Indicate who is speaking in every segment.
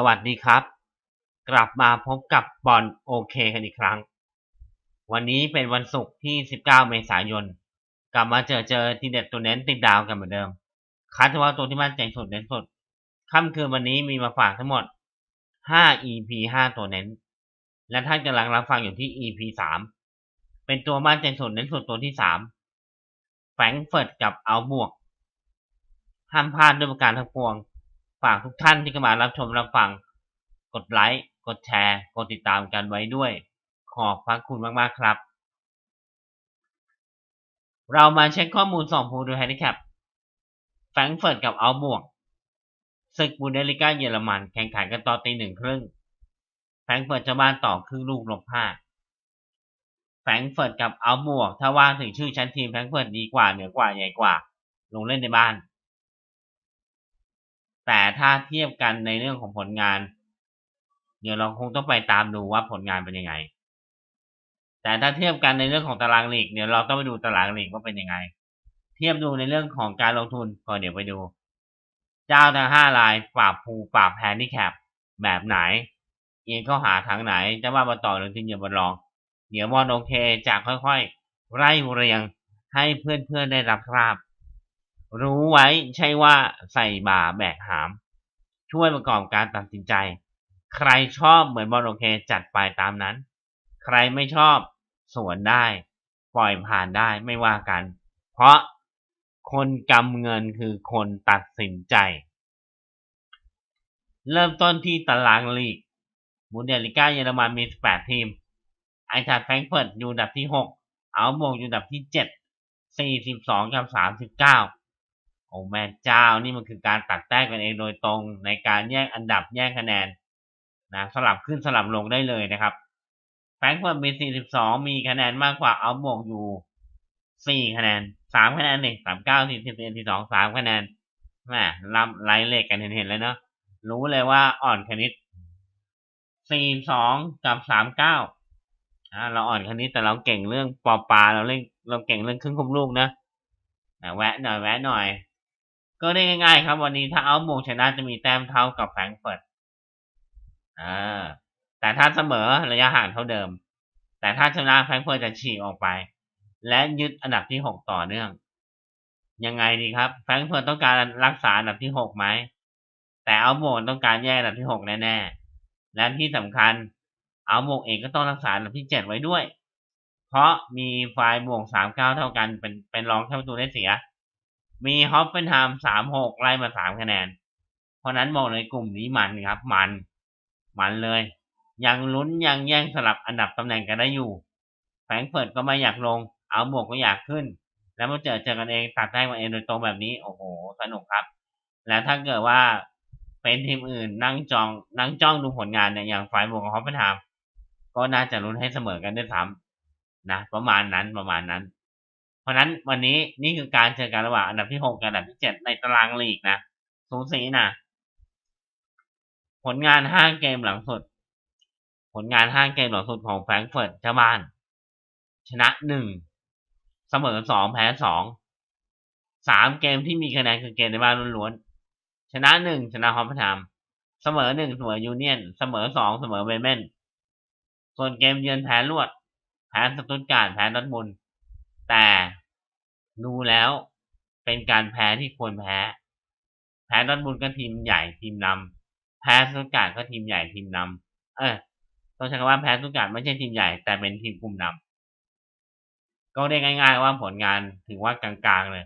Speaker 1: สวัสดีครับ กลับมาพบกับบอลโอเคกันอีกครั้ง วันนี้เป็นวันศุกร์ที่ 19 เมษายน กลับมาเจอเจอทีเด็ดตัวเน้นติดดาวกันเหมือนเดิม คัดเฉพาะตัวที่มั่นใจสุดเน้นสุดค่ำคืนวันนี้มีมาฝากทั้งหมด 5 EP 5 ตัวเน้น และท่านกำลังรับฟังอยู่ที่ EP 3 เป็นตัวมั่นใจสุดเน้นสุดตัวที่ 3 แฟงเฟิร์ตกับเอาบวก ห้ามพลาดด้วยประการทั้งปวง ฝากทุกท่านที่เข้ามารับชมรับฟัง กดไลค์กดแชร์ กดติดตามกันไว้ด้วย ขอบพระคุณมากๆครับ เรามาเช็คข้อมูลสองผู้ดูแฮนดิแคปแฟรงเฟิร์ตกับเอาบวกศึกบูเดลิก้าเยอรมันแข่งขันกันต่อตีหนึ่งครึ่งแฟรงเฟิร์ตจ้าบ้านต่อครึ่งลูกลบห้าแฟรงเฟิร์ตกับเอาบวก ถ้าว่าถึงชื่อชั้นทีมแฟรงเฟิร์ตดีกว่าเหนือกว่าใหญ่กว่า ลงเล่นในบ้าน แต่ถ้าเทียบกันในเรื่องของผลงาน เดี๋ยวเราคงต้องไปตามดูว่าผลงานเป็นยังไง แต่ถ้าเทียบกันในเรื่องของตารางลีกเดี๋ยวเราต้องไปดูตารางลีกว่าเป็นยังไง เทียบดูในเรื่องของการลงทุนก็เดี๋ยวไปดู เจ้าทั้งห้ารายปราบภูปราบแฮนดิแคปแบบไหน เอียงเข้าหาทางไหนจะว่ามาต่อหรือทีมเดียวบนรอง เดี๋ยวบอลโอเคจะค่อยๆ ไล่เรียงให้เพื่อนๆได้รับทราบ รู้ไว้ใช่ว่าใส่บ่าแบกหาม ช่วยประกอบการตัดสินใจ ใครชอบเหมือนบอลโอเคจัดไปตามนั้น ใครไม่ชอบสวนได้ ปล่อยผ่านได้ไม่ว่ากัน เพราะคนกำเงินคือคนตัดสินใจ เริ่มต้นที่ตารางลีกบูเดลิก้าเยอรมันมี 18 ทีม ไอทัดแฟรงเฟิร์ตอยู่ดับที่ 6 เอาโมงอยู่อันดับที่ 7 42 กับ 39 โอ้แม่เจ้านี่มันคือการตัดแต้มกันเองโดยตรงในการแยกอันดับแยกคะแนนนะสลับขึ้นสลับลงได้เลยนะครับแฟรงก์เฟิร์ตมี 42 มีคะแนนมากกว่าเอาโมงอยู่ 4 คะแนน 3 คะแนนเอง39 41 42 3 คะแนนแม่ลำไล่เลขกันเห็นๆเลยเนาะรู้เลยว่าอ่อนคณิต 42 กับ 39อ่าเราอ่อนคณิตแต่เราเก่งเรื่องปอปลาเราเล่นเราเก่งเรื่องครึ่งคุมลูกนะนะแวะหน่อยแวะหน่อย ก็ได้ง่ายๆครับ วันนี้ถ้าเอาโมงชนะจะมีแต้มเท่ากับแฟรงเฟิร์ตอ่าแต่ถ้าเสมอระยะห่างเท่าเดิม แต่ถ้าชนะแฟรงเฟิร์ตจะฉีกออกไป และยึดอันดับที่หกต่อเนื่อง ยังไงดีครับแฟรงเฟิร์ตต้องการรักษาอันดับที่หกไหมแต่เอาโมงต้องการแย่อันดับที่หกแน่ๆและที่สำคัญเอาโมงเองก็ต้องรักษาอันดับที่เจ็ดไว้ด้วย เพราะมีไฟล์บวกสามเก้าเท่ากันเป็นเป็นรองแค่ประตูได้เสีย มีฮอปเฟนไฮม์สามหกไล่มาสามคะแนน เพราะนั้นมองในกลุ่มนี้มันครับ มัน มันเลย ยังลุ้นยังแย่งสลับอันดับตำแหน่งกันได้อยู่แฟงเฟิร์ตก็ไม่อยากลง เอาบวกก็อยากขึ้น แล้วมาเจอเจอกันเองตัดได้มาเองโดยตรงแบบนี้ โอ้โห สนุกครับ แล้วถ้าเกิดว่าเป็นทีมอื่นนั่งจองนั่งจ้องดูผลงานเนี่ยอย่างไฟบวกกับฮอปเฟนไฮม์ก็น่าจะลุ้นให้เสมอกันด้วยซ้ำนะ ประมาณนั้นประมาณนั้น ราะนั้นวันนี้นี่คือการเจอกันระหว่างอันดับที่หกกับอันดับที่เจ็ดในตารางลีกนะสูสีนะผลงานห้าเกมหลังสุด ผลงานห้าเกมหลังสุดของแฟรงก์เฟิร์ตเจ้าบ้าน ชนะหนึ่งเสมอสองแพ้สองสามเกมที่มีคะแนนคือเกมในบ้านล้วนๆชนะหนึ่งชนะฮอปเปอร์ไทม์เสมอหนึ่งเสมอยูเนียน เสมอสองเสมอเบเมนส่วนเกมเยือนแพ้รวด แพ้สตุตการ์ดแพ้ดอทมุน แต่ดูแล้วเป็นการแพ้ที่ควรแพ้ แพ้ดอร์ทมุนด์ก็ทีมใหญ่ทีมนำแพ้สุการ์ดก็ทีมใหญ่ทีมนำเออต้องใช้คำว่าแพ้สุการ์ดไม่ใช่ทีมใหญ่ แต่เป็นทีมกลุ่มนำก็ได้ง่าย ๆ ว่าผลงานถือว่ากลางๆเลย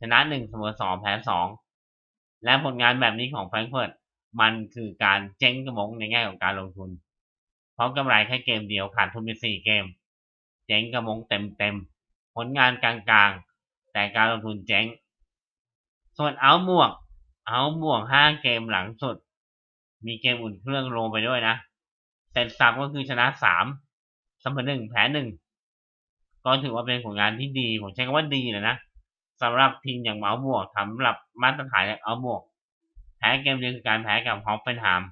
Speaker 1: ชนะหนึ่งเสมอสองแพ้สองและผลงานแบบนี้ของแฟรงเฟิร์ตมันคือการเจ๊งกระมงในแง่ของการลงทุน เพราะกำไรแค่เกมเดียวขาดทุนไปสี่เกม เจ๊งกระมงเต็มๆ ผลงานกลางๆ แต่การลงทุนเจ๊ง ส่วนเอาหมวก เอาหมวกห้าเกมหลังสุด มีเกมอุ่นเครื่องลงไปด้วยนะเสร็จสับก็คือชนะสามเสมอหนึ่งแพ้หนึ่งก็ถือว่าเป็นผลงานที่ดี ผมใช้คำว่าดีเลยนะสำหรับทีมอย่างเมาส์บวกสำหรับมาตรฐานอย่างเอาบวกแพ้เกมเดียวคือการแพ้กับฮอปเฟนไฮม์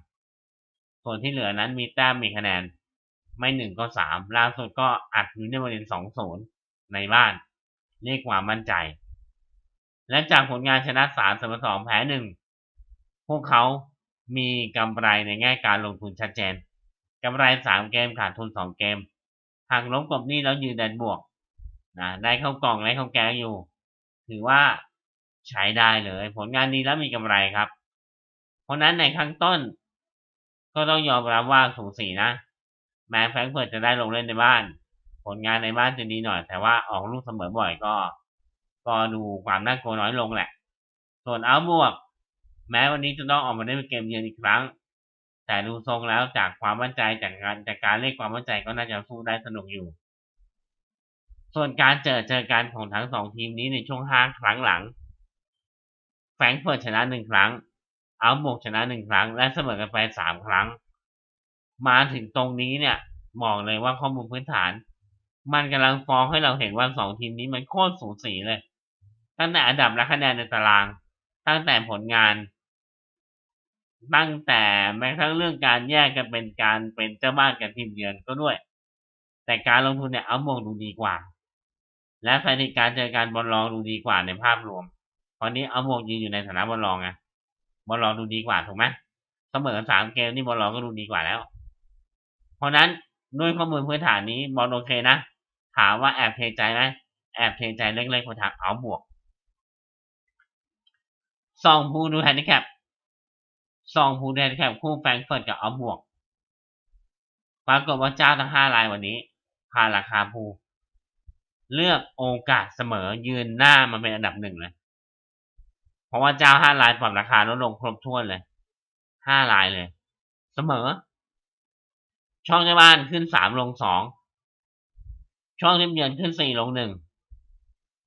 Speaker 1: ส่วนที่เหลือนั้นมีแต้มมีคะแนน ไม่หนึ่งก็สามล่าสุดก็อัดยูเนเวอร์เรนสองศูนย์ ในบ้านเรียกความมั่นใจ และจากผลงานชนะสามเสมอสองแพ้หนึ่งพวกเขามีกำไรในแง่การลงทุนชัดเจนกำไรสามเกมขาดทุนสองเกมหากล้มกบนี้แล้วยืนแดนบวกนะได้เข้ากล่องได้เข้าแกงอยู่ ถือว่าใช้ได้เลย ผลงานดีแล้วมีกำไรครับ เพราะนั้นในข้งต้น ก็ต้องยอมรับว่าสูสีนะ แม้แฟรงเฟิร์ตจะได้ลงเล่นในบ้าน ผลงานในบ้านจะดีหน่อย แต่ว่าออกลูกเสมอบ่อยก็ ก็ดูความน่ากลัวน้อยลงแหละ ส่วนเอาบวก แม้วันนี้จะต้องออกมาได้เป็นเกมเยือนอีกครั้ง แต่ดูทรงแล้วจากความมั่นใจจากการจากการเรียกความมั่นใจก็น่าจะสู้ได้สนุกอยู่ ส่วนการเจอเจอกันของทั้งสองทีมนี้ในช่วงห้าครั้งหลัง แฟรงเฟิร์ตชนะหนึ่งครั้ง เอาบวกชนะหนึ่งครั้ง และเสมอกันไปสามครั้ง มาถึงตรงนี้เนี่ยบอกเลยว่าข้อมูลพื้นฐาน มันกำลังฟ้องให้เราเห็นว่าสองทีมนี้มันโคตรสูสีเลย ตั้งแต่อันดับและคะแนนในตาราง ตั้งแต่ผลงาน ตั้งแต่แม้กระทั่งเรื่องการแยกกันเป็นการเป็นเจ้าบ้านกับทีมเยือนก็ด้วย แต่การลงทุนเนี่ยเอามงดูดีกว่า และสถิติการเจอการบอลรองดูดีกว่าในภาพรวมตอนนี้เอามงยืนอยู่ในฐานะบอลรองไงบอลรองดูดีกว่าถูกไหมเสมอสามเกมนี่บอลรองก็ดูดีกว่าแล้ว เพราะนั้นด้วยข้อมูลพื้นฐานนี้บอลโอเคนะ ถามว่าแอบเทใจไหมแอบเทใจเล็กๆคนทางเอาบวกซองพูดูแฮนดิแคปซองพูดูแฮนดิแคปคู่แฟรงเฟิร์ตกับเอาบวกปรากฏว่าเจ้าทั้งห้ารายวันนี้พาราคาพูเลือกโอกาสเสมอยืนหน้ามาเป็นอันดับหนึ่งเลย เพราะว่าเจ้าห้ารายปรับราคาลดลงครบถ้วนเลยห้ารายเลย เสมอ ช่องเจ้าบ้านขึ้นสามลงสอง ช่องทีมเยือนขึ้นสี่ลงหนึ่ง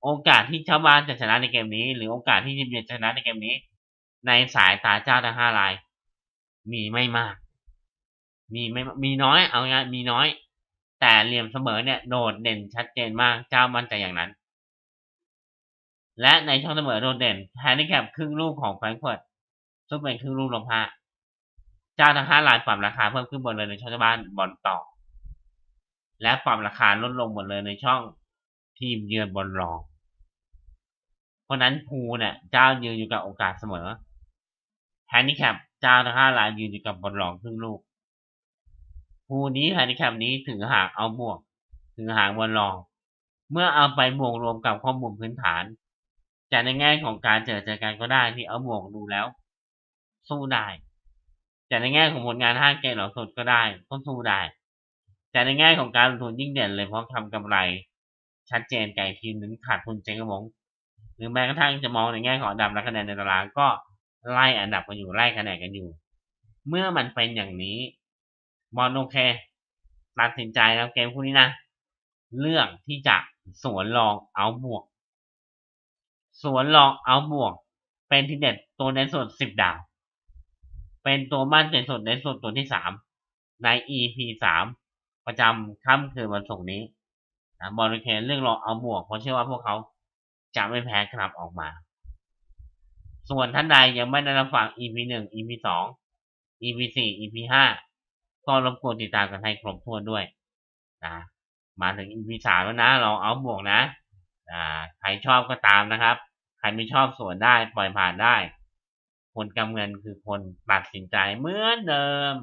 Speaker 1: โอกาสที่เจ้าบ้านจะชนะในเกมนี้ หรือโอกาสที่ทีมเยือนชนะในเกมนี้ ในสายตาเจ้าทั้งห้าราย มีไม่มาก มีไม่มีน้อยเอาง่ายมีน้อย แต่เหลี่ยมเสมอเนี่ยโดดเด่นชัดเจนมากเจ้ามั่นใจอย่างนั้น และในช่องเสมอโดดเด่นแฮนดิแคปครึ่งลูกของแฟรงก์เฟิร์ตซึ่งเป็นครึ่งลูกลงห้าเจ้าทั้งห้ารายปรับราคาเพิ่มขึ้นบนเลยในช่องเจ้าบ้านบอลต่อ และปรับราคาลดลงหมดเลยในช่องทีมเยือนบอลรอง เพราะนั้นภูเนี่ยเจ้ายืนอยู่กับโอกาสเสมอแฮนดิแคปเจ้าทั้งห้ารายยืนอยู่กับบอลรองครึ่งลูกภูนี้แฮนดิแคปนี้ถือหางเอาบวกถือหางบอลรอง เมื่อเอาไปบวกรวมกับข้อมูลพื้นฐานจากในแง่ของการเจอเจอกันก็ได้ที่เอาบวกดูแล้ว สู้ได้แต่ในแง่ของผลงานห้าเกมหลังสุดก็ได้ก็สู้ได้ แต่ในแง่ของการลงทุนยิ่งเด่นเลยเพราะทำกำไร ชัดเจนไก่ทีมนึงขาดทุนเจ๊งกระมงหรือแม้กระทั่งจะมองในแง่ของอันดับและคะแนนในตารางก็ไล่อันดับกันอยู่ไล่คะแนนกันอยู่ เมื่อมันเป็นอย่างนี้บอลโอเคตัดสินใจแล้วเกมคู่นี้นะ เลือกที่จะสวนลองเอาบวก สวนลองเอาบวก เป็นที่เด็ดตัวในส่วนสิบดาว เป็นตัวมั่นใจสุดในส่วนตัวที่สามใน EP สาม ประจำค่ำคืนวันศุกร์นี้นะบอลโอเคเรื่องลอเอาบวกเพราะเชื่อว่าพวกเขาจะไม่แพ้กลับออกมา ส่วนท่านใดยังไม่ได้รับฟัง EP หนึ่ง EP สอง EP สี่ EP ห้าก็รบกวนติดตามกันให้ครบถ้วนด้วยนะมาถึง EP สามแล้วนะลองเอาบวกนะอ่าใครชอบก็ตามนะครับ ใครไม่ชอบส่วนได้ปล่อยผ่านได้ คนกำเงินคือคนตัดสินใจเหมือนเดิม